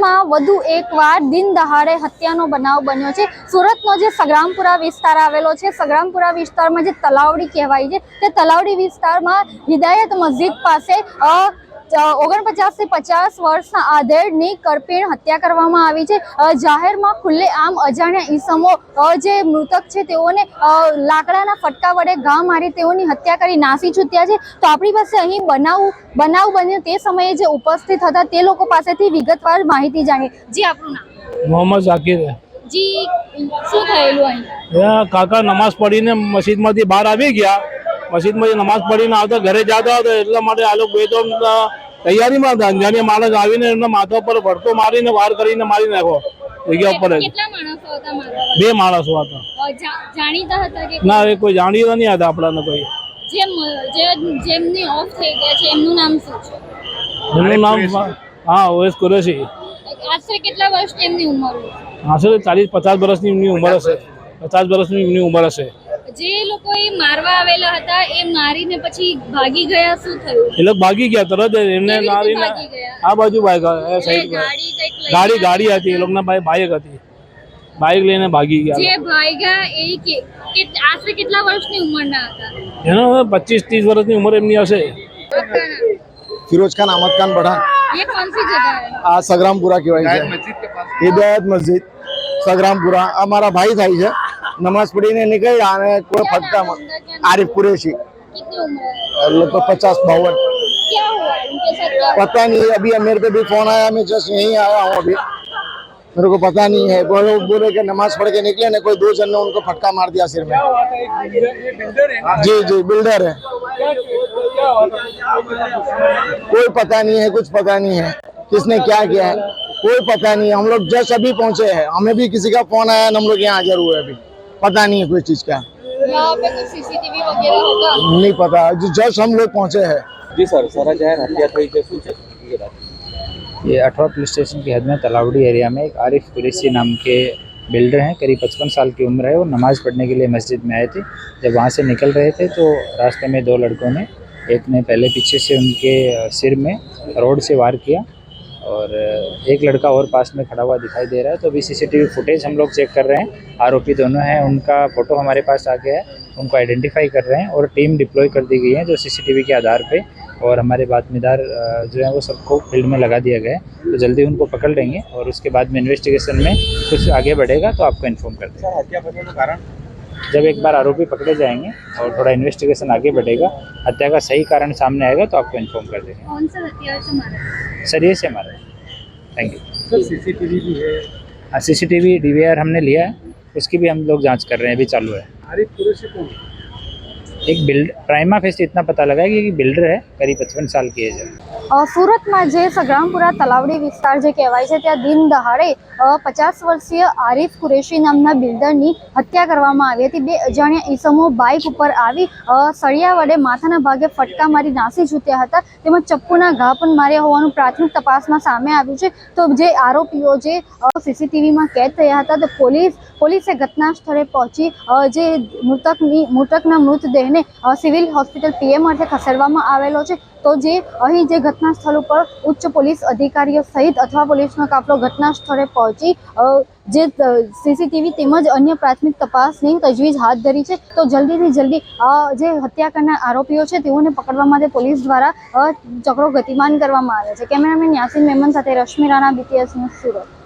સુરતમાં વધુ એકવાર દિન દહાડે હત્યાનો બનાવ બન્યો છે. સુરતનો જે સગરામપુરા વિસ્તાર આવેલો છે, સંગ્રામપુરા વિસ્તારમાં જે તલાવડી કહેવાય છે, તે તલાવડી વિસ્તારમાં હિદાયત મસ્જિદ પાસે ઓગણપચાસથી પચાસ વર્ષના આધેડની કરપીણ હત્યા કરવામાં આવી છે. જાહેરમાં ખુલ્લે આમ અજાણ્યા ઈસમો જે મૃતક છે તેઓને લાકડાના ફટકા વડે ઘા મારી તેઓની હત્યા કરી નાસી છૂટ્યા છે. તો આપણી પાસે અહીં બનાવ બનાવ બન્યો તે સમયે જે ઉપસ્થિત હતા તે લોકો પાસેથી વિગતવાર માહિતી જાણીએ. જી આપણું નામ? મોહમ્મદ ઝાકીર. જી શું થયેલું અહીં? કાકા નમાઝ પડીને મસ્જિદમાંથી બહાર આવી ગયા. મસ્જિદમાંથી નમાઝ પડીને આવતા ઘરે જતા હતા એટલા માટે આ લોકો બે તો અ, તૈયારીમાં હતા. અંજાની માણસ આવીને એમના માથા પર ભરતો મારીને વાર કરીને મારી નાખો. જગ્યા ઉપર જ. કેટલા માણસો હતા મારવા બે માણસો હતા. અ, જા- જાણીતા હતા કે ના એ કોઈ જાણીતા નહીં હતા આપણાને કોઈ. જેમ જેમની ઓફ થઈ ગયા છે એમનું નામ શું છે? એમનું નામ હા ઓએસ કુરેશી. આશરે કેટલા વર્ષની એમની ઉંમર આશરે ચાલીસ પચાસ વર્ષની એમની ઉંમર હશે. પચાસ વર્ષની એમની ઉંમર હશે. જે લોકોએ મારવા આવેલા હતા એ મારીને પછી ભાગી ગયા શું થયું એ લોકો ભાગી ગયા તરત જ એમને કેવી રીતે મારીને ભાગી ગયા? આ બાજુ બાઈક એ એ સાઈડ ગાડી કંઈક લઈને ગાડી ગાડી હતી એ લોકોના ભાઈ બાઈક હતી બાઈક લઈને ભાગી ગયા જે ભાગ્યા એ કે કે આશરે કેટલા વર્ષની ઉંમરના હતા એનો પચીસ ત્રીસ વર્ષની ઉંમર એમની હશે आपका नाम फिरोज खान अहमद खान पठान ये कौन सी जगह है આ સંગ્રામપુરા કહેવાય છે હિદાયત મસ્જિદ સંગ્રામપુરા આ મારા ભાઈ થાય છે नमाज़ पढ़ीने निकल आने को फटका आरिफ कुरेशी. लगभग पचास बावन पता नहीं अभी मेरे पे भी फ़ोन आया मैं जस्ट यहीं आया हूँ अभी। मेरे को पता नहीं है। वो लोग बोले कि नमाज़ पढ़ के निकले ना कोई दो जन ने उनको फटका मार दिया सिर में। जी जी बिल्डर है। कोई पता नहीं है कुछ पता नहीं है। किसने क्या किया है? कोई पता नहीं है। हम लोग जस्ट अभी पहुँचे हैं। हमें भी किसी का फ़ोन आया हम लोग यहाँ हाजिर हुए अभी। पता नहीं है कोई चीज का यहाँ पे कोई सीसीटीवी वगैरह होगा नहीं पता जस्ट हम लोग पहुंचे हैं જી સર સારા જાહેર હત્યા થઈ છે શું છે ये अठवा पुलिस स्टेशन की हद में तलावड़ी एरिया में एक आरिफ कुरैशी नाम के बिल्डर हैं करीब पचपन साल की उम्र है वो नमाज़ पढ़ने के लिए मस्जिद में आए थे जब वहाँ से निकल रहे थे तो रास्ते में दो लड़कों ने एक ने पहले पीछे से उनके अ, सिर में रोड से वार किया और एक लड़का और पास में खड़ा हुआ दिखाई दे रहा है तो अभी सीसीटीवी फुटेज हम लोग चेक कर रहे हैं। आरोपी दोनों हैं, उनका फ़ोटो हमारे पास आ गया है, उनको आइडेंटिफाई कर रहे हैं और टीम डिप्लॉय कर दी गई है जो सीसीटीवी के आधार पे और हमारे बातमीदार जो है वो सबको फ़ील्ड में लगा दिया गया है। तो जल्दी उनको पकड़ लेंगे और उसके बाद में इन्वेस्टिगेशन में कुछ आगे बढ़ेगा तो आपको इन्फॉर्म कर देंगे। जब एक बार आरोपी पकड़े जाएँगे और थोड़ा इन्वेस्टिगेशन आगे बढ़ेगा हत्या का सही कारण सामने आएगा तो आपको इन्फॉर्म कर देंगे। कौन सा से सरिये से मारा थैंक यू सीसीटीवी भी है। हाँ वी आर हमने लिया है। उसकी भी हम लोग जाँच कर रहे हैं अभी चालू है। आरिफ पुरुष कौन एक बिल्ड प्राइमा फेस इतना पता लगा है कि एक बिल्डर है करीब पचपन साल की एज है અ, સુરતમાં જે સંગ્રામપુરા તલાવડી વિસ્તાર જે કહેવાય છે ત્યાં દિન દહાડે પચાસ વર્ષીય આરિફ કુરેશી નામના બિલ્ડરની હત્યા કરવામાં આવી હતી બે અજાણ્યા ઈસમો બાઇક ઉપર આવી અ, સળિયા વડે માથાના ભાગે ફટકા મારી નાસી છૂટ્યા હતા તેમજ ચપ્પુના ઘા પણ માર્યા હોવાનું પ્રાથમિક તપાસમાં સામે આવ્યું છે તો જે આરોપીઓ જે સીસીટીવીમાં કેદ થયા હતા તો પોલીસ પોલીસે ઘટના સ્થળે પહોંચી અ, જે મૃતકની મૃતકના મૃતદેહને અ, સિવિલ હોસ્પિટલ પીએમ અર્થે ખસેડવામાં આવેલો છે. તો જે અહીં જે ઘટના સ્થળ ઉપર ઉચ્ચ પોલીસ અધિકારીઓ સહિત અથવા પોલીસનો કાફલો ઘટના સ્થળે પહોંચી જે સીસીટીવી તેમજ અન્ય પ્રાથમિક તપાસની તજવીજ હાથ ધરી છે. તો જલ્દીથી જલ્દી જે હત્યા કરનાર આરોપીઓ છે તેઓને પકડવા માટે પોલીસ દ્વારા ચક્રો ગતિમાન કરવામાં આવે છે. કેમેરામેન યાસીન મેમન સાથે રશ્મિ રાણા બીટીએસ ન્યૂઝ સુરત.